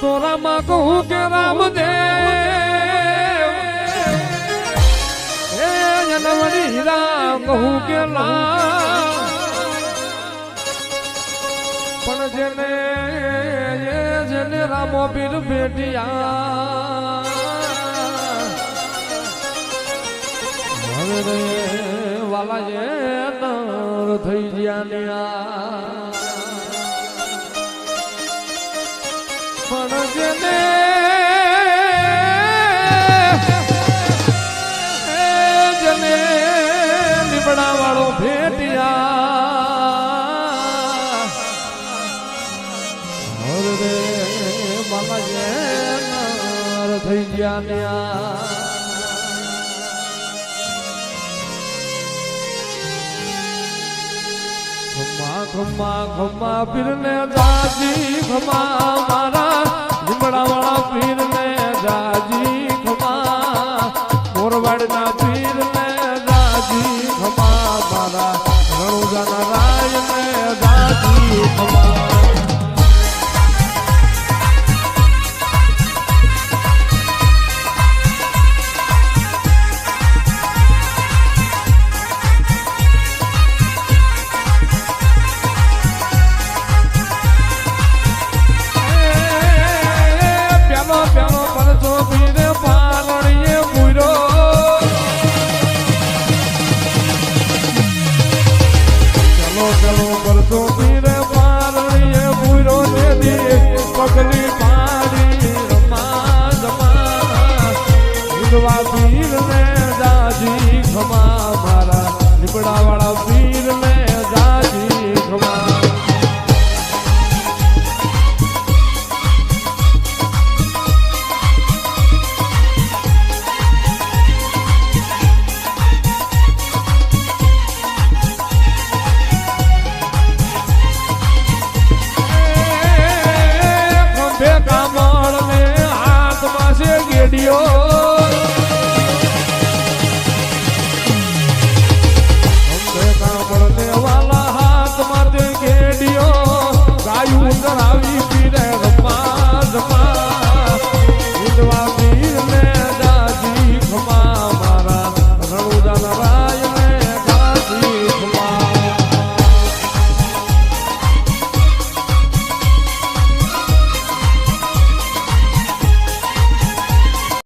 તો રામા કહું કે રામદેવ. હે જનવરી હીરા કહું કે લાલ પણ જેને જેને રામો પીર ભેટિયા. હવે વાલા એ નર થઈ ગયા ને મામા જે નર થઈ ગયા ને આ. ખમા ખમ્મા ખમ્મા પીરને જાજી. ખમ્મા, મારા લીમડા વાળા પીરને જાજી. ખમ્મા, મોરવાડના પીરને જાજી. ખમ્મા, મારા કાનો ગળો કરતો પીરે પારણીએ ભૂરો ને દીએ પગલી પાડી રમા